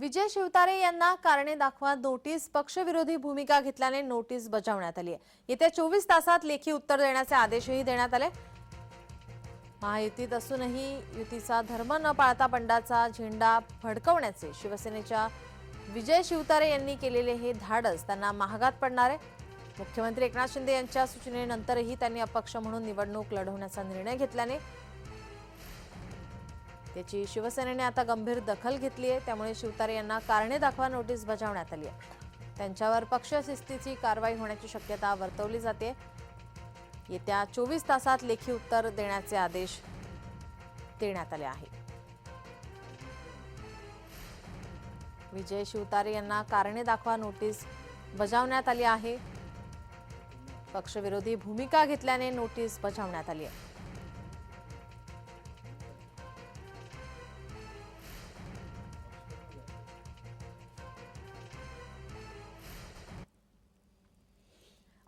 विजय शिवतारे यांना कारणे दाखवा नोटीस पक्षविरोधी भूमिका घेतल्याने नोटीस बजावण्यात आली आहे. येत्या चोवीस तासात लेखी उत्तर देण्याचे आदेशही देण्यात आले. महायुतीत असूनही युतीचा धर्म न पाळता बंडाचा झेंडा फडकवण्याचे शिवसेनेच्या विजय शिवतारे यांनी केलेले हे धाडस त्यांना महागात पडणार आहे. मुख्यमंत्री एकनाथ शिंदे यांच्या सूचनेनंतरही त्यांनी अपक्ष म्हणून निवडणूक लढवण्याचा निर्णय घेतल्याने त्याची शिवसेनेने आता गंभीर दखल घेतली आहे. त्यामुळे शिवतारे यांना कारणे दाखवा नोटीस बजावण्यात आली आहे. त्यांच्यावर पक्षशिस्तीची कारवाई होण्याची शक्यता वर्तवली जाते. येत्या चोवीस तासात लेखी उत्तर देण्याचे आदेश देण्यात आले आहे विजय शिवतारे यांना कारणे दाखवा नोटीस बजावण्यात आली आहे. पक्षविरोधी भूमिका घेतल्याने नोटीस बजावण्यात आली आहे.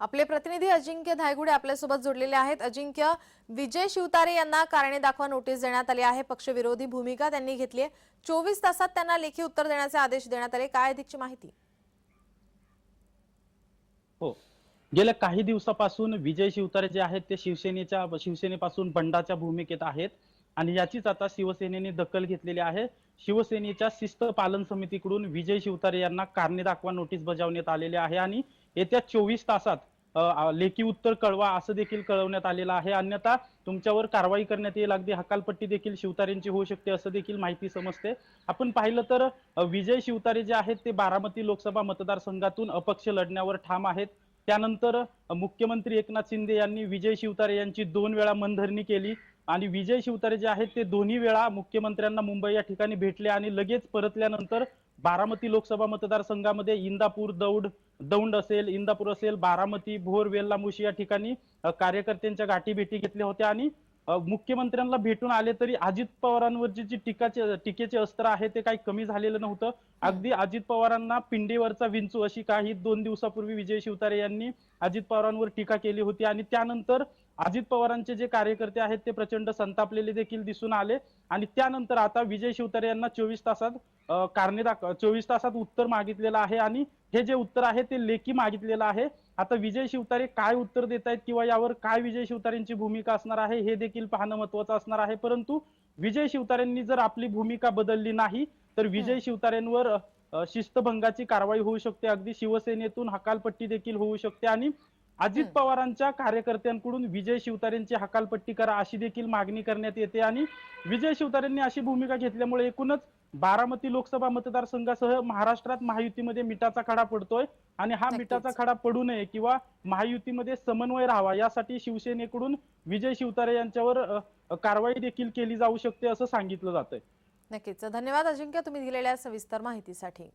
आपले प्रतिनिधी अजिंक्य धायगुडे आपल्यासोबत जोडलेले आहेत. अजिंक्य विजय शिवतारे यांना कारणे दाखवा नोटीस देण्यात आली आहे. पक्षविरोधी भूमिका त्यांनी घेतली आहे. चोवीस तासात त्यांना लेखी उत्तर देण्याचे आदेश देण्यात आले. काय अधिकची माहिती? हो. गेल्या काही दिवसापासून विजय शिवतारे जे आहेत ते शिवसेनेच्या शिवसेनेपासून बंडाच्या भूमिकेत आहेत. आणि याचीच आता शिवसेनेने दखल घेतलेली आहे. शिवसेनेच्या शिस्त पालन समितीकडून विजय शिवतारे यांना कारणे दाखवा नोटीस बजावण्यात आलेले आहे. आणि येत्या चोवीस तासात लेखी उत्तर कळवा असं देखील कळवण्यात आलेलं आहे. अन्यथा तुमच्यावर कारवाई करण्यात येईल. अगदी हकालपट्टी देखील शिवतारेंची होऊ शकते असं देखील माहिती समजते. आपण पाहिलं तर विजय शिवतारे जे आहेत ते बारामती लोकसभा मतदारसंघातून अपक्ष लढण्यावर ठाम आहेत. त्यानंतर मुख्यमंत्री एकनाथ शिंदे यांनी विजय शिवतारे यांची दोन वेळा मनधरणी केली. आणि विजय शिवतारे जे आहेत ते दोन्ही वेळा मुख्यमंत्र्यांना मुंबई या ठिकाणी भेटले आणि लगेच परतल्यानंतर बारामती लोकसभा मतदारसंघामध्ये इंदापूर दौड दौंड असेल इंदापूर असेल बारामती भोर वेल्लामुशी या ठिकाणी कार्यकर्त्यांच्या गाठी भेटी घेतल्या होत्या आणि मुख्यमंत्र्यांना भेटून आले तरी अजित पवारांवरची जी टीकाचे टीकेचे अस्त्र आहे ते काही कमी झालेलं नव्हतं. अगदी अजित पवारांना पिंडीवरचा विंचू अशी काही दोन दिवसापूर्वी विजय शिवतारे यांनी अजित पवारांवर टीका केली होती आणि त्यानंतर अजित पवारांचे जे कार्यकर्ते आहेत ते प्रचंड संतापलेले देखील दिसून आले. आणि त्यानंतर आता विजय शिवतारे यांना चोवीस तासात कारणे दाखव चोवीस तासात उत्तर मागितलेलं आहे आणि हे जे उत्तर आहे ते लेखी मागितलेलं आहे. आता विजय शिवतारे काय उत्तर देत आहेत किंवा यावर काय विजय शिवतारेंची भूमिका असणार आहे हे देखील पाहणं महत्वाचं असणार आहे. परंतु विजय शिवतारेंनी जर आपली भूमिका बदलली नाही तर विजय शिवतारेंवर शिस्तभंगाची कारवाई होऊ शकते. अगदी शिवसेनेतून हकालपट्टी देखील होऊ शकते. आणि अजित. पवारांच्या कार्यकर्त्यांकडून विजय शिवतारेंची हकालपट्टी करा अशी देखील मागणी करण्यात येते. आणि विजय शिवतारेंनी अशी भूमिका घेतल्यामुळे एकूणच बारामती लोकसभा मतदारसंघासह महाराष्ट्रात महायुतीमध्ये मिठाचा खडा पडतोय. आणि हा. मिठाचा खडा पडू नये किंवा महायुतीमध्ये समन्वय राहावा यासाठी शिवसेनेकडून विजय शिवतारे यांच्यावर कारवाई देखील केली जाऊ शकते असं सांगितलं जातंय. नक्कीच. धन्यवाद अजिंक्य तुम्ही दिलेल्या सविस्तर माहितीसाठी.